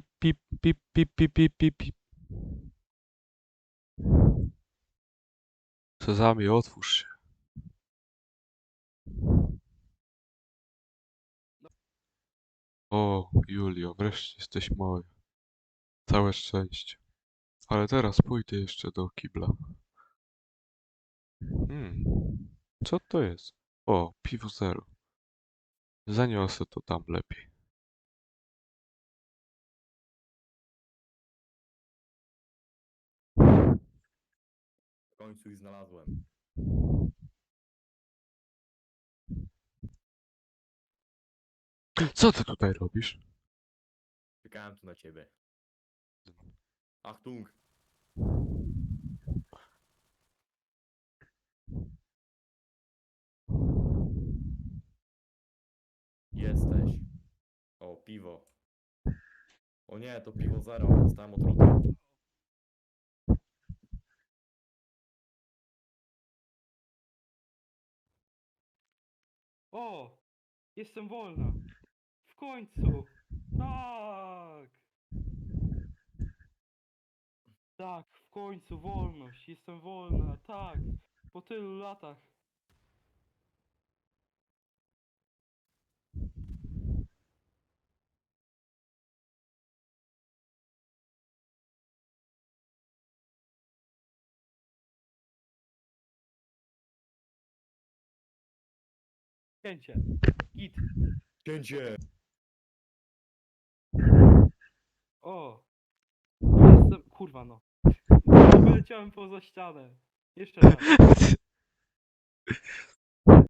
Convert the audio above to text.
pip, pip, pip, pip, pip, pip, pip, otwórz się. O, Julio, wreszcie jesteś moja. Całe szczęście. Ale teraz pójdę jeszcze do kibla. Hmm, co to jest? O, piwo zero. Zaniosę to tam lepiej. Końcu ich znalazłem. Co ty tutaj robisz? Czekałem tu na ciebie. Achtung! Jesteś. O, piwo. O nie, to piwo zero. Dostałem otrutę. O! Jestem wolna! W końcu! Tak! Tak, w końcu wolność! Jestem wolna, tak! Po tylu latach! Cięcie! Git! Cięcie! O! Jestem... Kurwa no. Wyleciałem poza ścianę. Jeszcze raz.